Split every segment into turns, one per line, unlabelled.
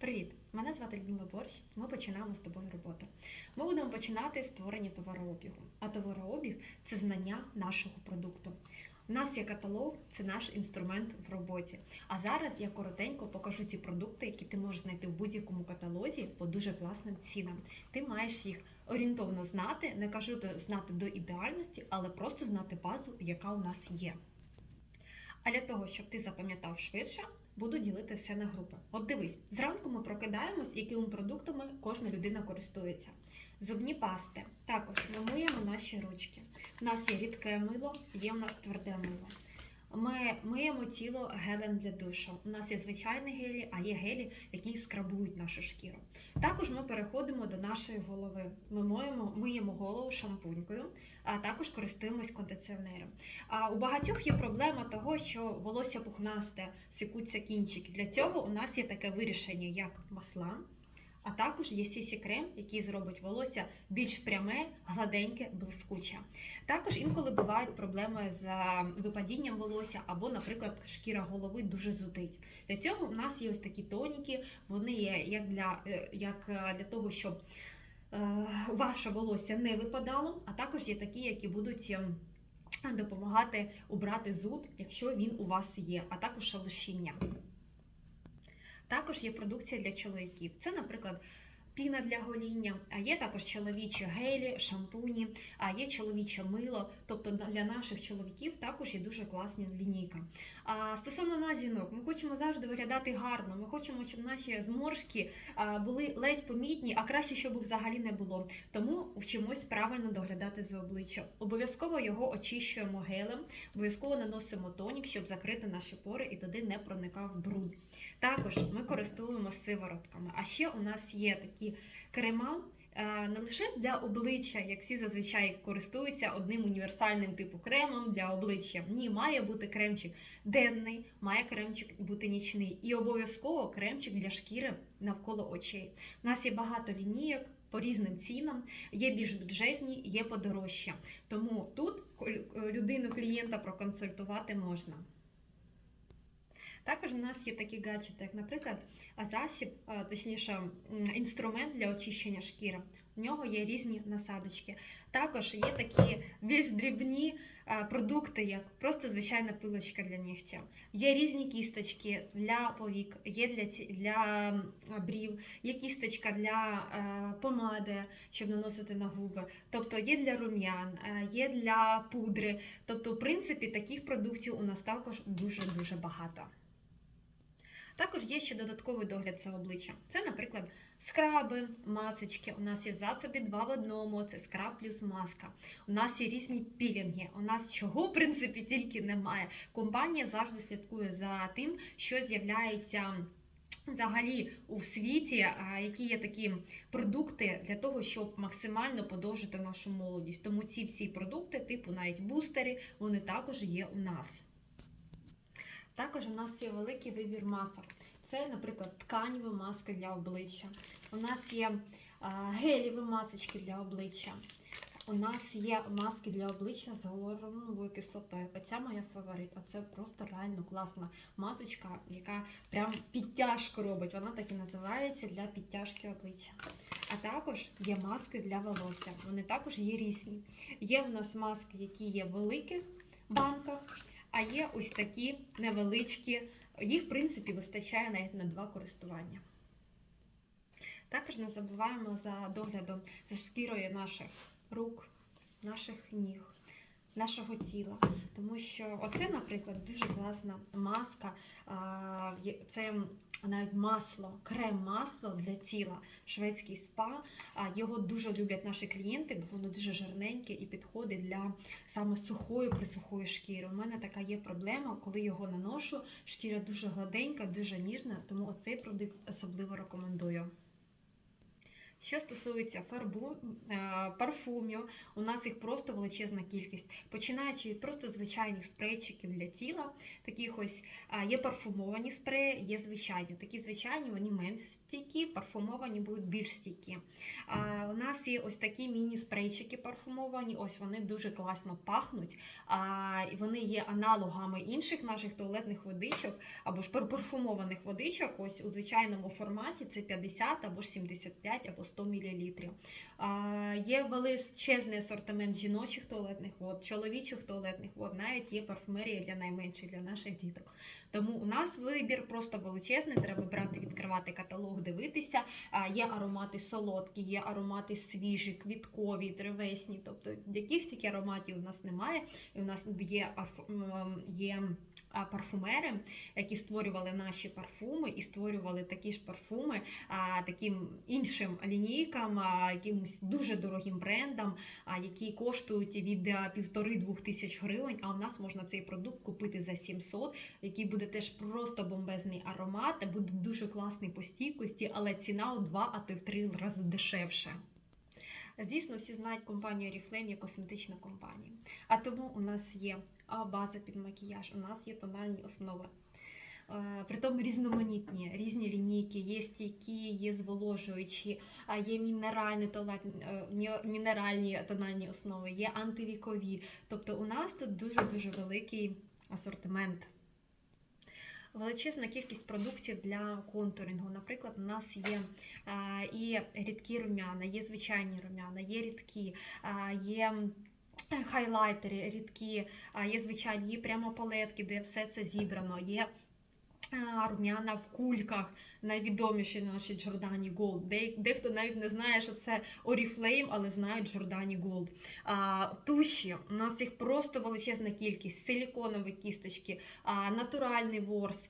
Привіт! Мене звати Людмила Борщ. Ми починаємо з тобою роботу. Ми будемо починати створення товарообігу. А товарообіг це знання нашого продукту. У нас є каталог, це наш інструмент в роботі. А зараз я коротенько покажу ті продукти, які ти можеш знайти в будь-якому каталозі по дуже класним цінам. Ти маєш їх орієнтовно знати, не кажу знати до ідеальності, але просто знати базу, яка у нас є. А для того, щоб ти запам'ятав швидше, буду ділити все на групи. От дивись, зранку ми прокидаємось, якими продуктами кожна людина користується. Зубні пасти. Також ми миємо наші ручки. У нас є рідке мило, є у нас тверде мило. Ми миємо тіло гелем для душу. У нас є звичайні гелі, а є гелі, які скрабують нашу шкіру. Також ми переходимо до нашої голови. Ми миємо, миємо голову шампунькою, а також користуємось кондиціонером. А у багатьох є проблема того, що волосся пухнасте, секуться кінчики. Для цього у нас є таке вирішення, як масла. А також є сісі крем, який зробить волосся більш пряме, гладеньке, блискуче. Також інколи бувають проблеми з випадінням волосся або, наприклад, шкіра голови дуже зудить. Для цього у нас є ось такі тоніки. Вони є як для, е, як е, для того, щоб е, ваше волосся не випадало, а також є такі, які будуть. ем, Допомагати убрати зуд, якщо він у вас є, а також шелушіння. Також є продукція для чоловіків. Це, наприклад, піна для гоління, а є також чоловічі гелі, шампуні, а є чоловіче мило. Тобто для наших чоловіків також є дуже класна лінійка. А стосовно нас, жінок, ми хочемо завжди виглядати гарно. Ми хочемо, щоб наші зморшки були ледь помітні, а краще, щоб їх взагалі не було. Тому вчимось правильно доглядати за обличчя. Обов'язково його очищуємо гелем, обов'язково наносимо тонік, щоб закрити наші пори і туди не проникав бруд. Також ми користуємося сиворотками. А ще у нас є такі крема. е, Не лише для обличчя, як всі зазвичай користуються одним універсальним типу кремом для обличчя. Ні, має бути кремчик денний, має кремчик бути нічний. І обов'язково кремчик для шкіри навколо очей. У нас є багато лінійок по різним цінам, є більш бюджетні, є подорожчі. Тому тут людину клієнта проконсультувати можна. Також у нас є такі гаджети, як, наприклад, засіб, точніше, інструмент для очищення шкіри. У нього є різні насадочки. Також є такі більш дрібні продукти, як просто звичайна пилочка для нігтя. Є різні кісточки для повік, є для, для брів, є кісточка для помади, щоб наносити на губи. Тобто є для рум'ян, є для пудри. Тобто, в принципі, таких продуктів у нас також дуже-дуже багато. Також є ще додатковий догляд за обличчя. Це, наприклад, скраби, масочки. У нас є засоби два в одному, це скраб плюс маска. У нас є різні пілінги. У нас чого, в принципі, тільки немає. Компанія завжди слідкує за тим, що з'являється. Взагалі у світі, які є такі продукти для того, щоб максимально подовжити нашу молодість. Тому ці всі продукти, типу навіть бустери, вони також є у нас. Також у нас є великий вибір масок. Це, наприклад, тканеві маски для обличчя. У нас є геліві масочки для обличчя. У нас є маски для обличчя з гіалуроновою кислотою. Оця моя фаворит. Оце просто реально класна масочка, яка прям підтяжку робить. Вона так і називається для підтяжки обличчя. А також є маски для волосся. Вони також є різні. Є в нас маски, які є в великих банках, а є ось такі невеличкі. Їх, в принципі, вистачає навіть на два користування. Також не забуваємо за доглядом за шкірою наших рук, наших ніг, нашого тіла. Тому що оце, наприклад, дуже класна маска. Це навіть масло, крем-масло для тіла, шведський спа. Його дуже люблять наші клієнти, бо воно дуже жирненьке і підходить для саме сухої присухої шкіри. У мене така є проблема, коли його наношу, шкіра дуже гладенька, дуже ніжна, тому оцей продукт особливо рекомендую. Що стосується фарбу, е, парфумів, у нас їх просто величезна кількість. Починаючи від просто звичайних спрейчиків для тіла, таких ось є парфумовані спреї, є звичайні. Такі звичайні вони менш стійкі, парфумовані будуть більш стійкі. У нас є ось такі міні-спрейчики парфумовані, ось вони дуже класно пахнуть. Вони є аналогами інших наших туалетних водичок або ж парфумованих водичок. Ось у звичайному форматі це 50 або ж 75 або 100 мл. Є величезний асортимент жіночих туалетних вод, чоловічих туалетних вод, навіть є парфумерія для найменших, для наших діток. Тому у нас вибір просто величезний. Треба брати, відкривати каталог, дивитися. Є аромати солодкі, є аромати свіжі, квіткові, древесні. Тобто яких тільки ароматів у нас немає. І у нас є, є а, парфумери, які створювали наші парфуми і створювали такі ж парфуми таким іншим лінійкам, якимось дуже дорогим брендам, які коштують від півтори-двох тисяч гривень. А у нас можна цей продукт купити за 700, який буде теж просто бомбезний аромат, буде дуже класний по стійкості, але ціна у два, а то й в три рази дешевше. Звісно, всі знають компанію Oriflame як косметична компанія. А тому у нас є база під макіяж, у нас є тональні основи. Е, Притом різноманітні, різні лінійки, є стійкі, є зволожуючі, є мінеральні, е, мінеральні тональні основи, є антивікові. Тобто у нас тут дуже-дуже великий асортимент. Величезна кількість продуктів для контурингу. Наприклад, у нас є е, і рідкі рум'яна, є звичайні рум'яна, є рідкі, є хайлайтери рідкі, є звичайні, прямо палетки, де все це зібрано. Є рум'яна в кульках, найвідоміші наші Gold. Де, дехто навіть не знає, що це Oriflame, але знають Gold. А, туші, у нас їх просто величезна кількість, силіконові кісточки, натуральний ворс.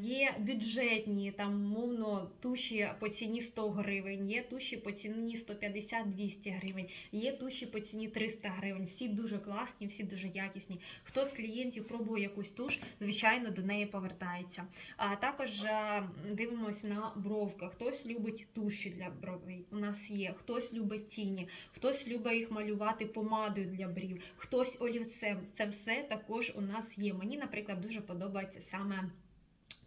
Є бюджетні, там, мовно, туші по ціні 100 гривень, є туші по ціні 150-200 гривень, є туші по ціні 300 гривень. Всі дуже класні, всі дуже якісні. Хто з клієнтів пробує якусь туш, звичайно, до неї повертається. А також е, дивимося на бровках. Хтось любить туші для бровей. У нас є, хтось любить тіні, хтось любить їх малювати помадою для брів, хтось олівцем. Це все також у нас є. Мені, наприклад, дуже подобається саме.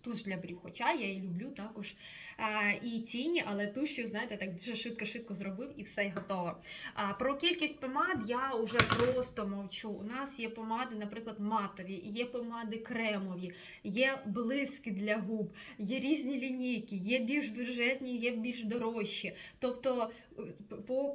Туш для брів, хоча я і люблю також а, і тіні, але туші, знаєте, так дуже швидко-швидко зробив і все і готово. А, про кількість помад я вже просто мовчу. У нас є помади, наприклад, матові, є помади кремові, є блиски для губ, є різні лінійки, є більш бюджетні, є більш дорожчі. Тобто по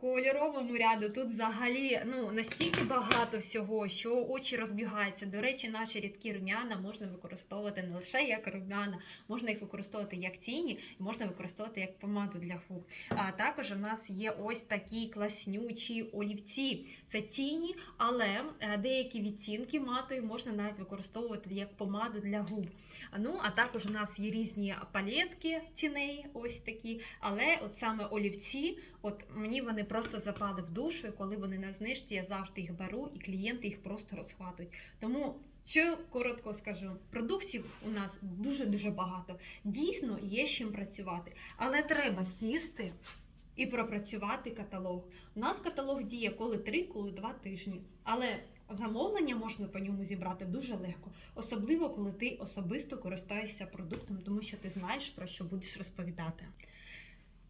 кольоровому ряду тут взагалі ну, настільки багато всього, що очі розбігаються. До речі, наші рідкі рум'яна можна використовувати не лише як рум'яна, можна їх використовувати як тіні, можна використовувати як помаду для губ. А також у нас є ось такі класнючі олівці. Це тіні, але е, деякі відтінки матові можна навіть використовувати як помаду для губ. Ну, а також у нас є різні палетки тіней, ось такі. Але от саме олівці, от мені вони просто запали в душу, і коли вони на знижці, я завжди їх беру, і клієнти їх просто розхватують. Тому. Що коротко скажу, продуктів у нас дуже-дуже багато. Дійсно, є з чим працювати, але треба сісти і пропрацювати каталог. У нас каталог діє коли 3, коли 2 тижні. Але замовлення можна по ньому зібрати дуже легко, особливо коли ти особисто користуєшся продуктом, тому що ти знаєш про що будеш розповідати.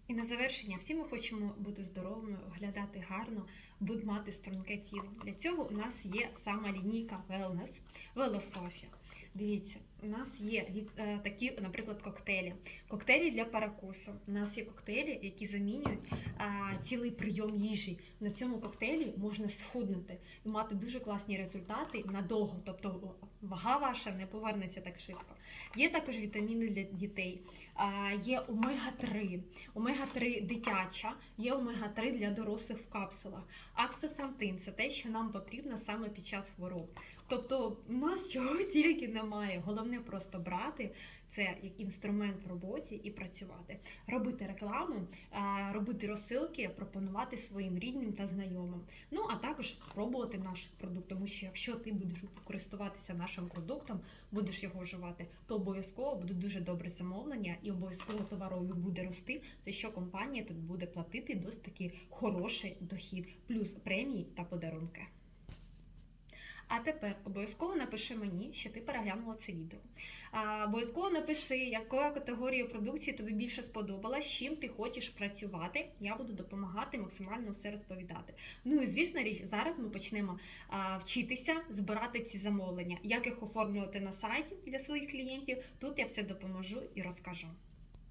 І на завершення, всі ми хочемо бути здоровими, виглядати гарно, будь мати струнке тіло. Для цього у нас є сама лінійка Wellness, Велософія. Дивіться, у нас є від, е, такі, наприклад, коктейлі. Коктейлі для перекусу. У нас є коктейлі, які замінюють е, цілий прийом їжі. На цьому коктейлі можна схуднути і мати дуже класні результати надовго. Тобто вага ваша не повернеться так швидко. Є також вітаміни для дітей. А, Є омега-3, омега-3 дитяча, є омега-3 для дорослих в капсулах. Аксасантин це те, що нам потрібно саме під час хвороб. Тобто, у нас чого тільки немає. Головне просто брати це як інструмент в роботі і працювати, робити рекламу, е, робити розсилки, пропонувати своїм рідним та знайомим. Ну а також пробувати наш продукт, тому що якщо ти будеш користуватися нашим продуктом, будеш його вживати, то обов'язково буде дуже добре замовлення, і обов'язково товарообіг буде рости. За що компанія тут буде платити досить таки хороший дохід, плюс премії та подарунки. А тепер обов'язково напиши мені, що ти переглянула це відео. Обов'язково напиши, якою категорією продукції тобі більше сподобалась, чим ти хочеш працювати. Я буду допомагати максимально все розповідати. Ну і звісно річ, зараз ми почнемо вчитися збирати ці замовлення, як їх оформлювати на сайті для своїх клієнтів. Тут я все допоможу і розкажу.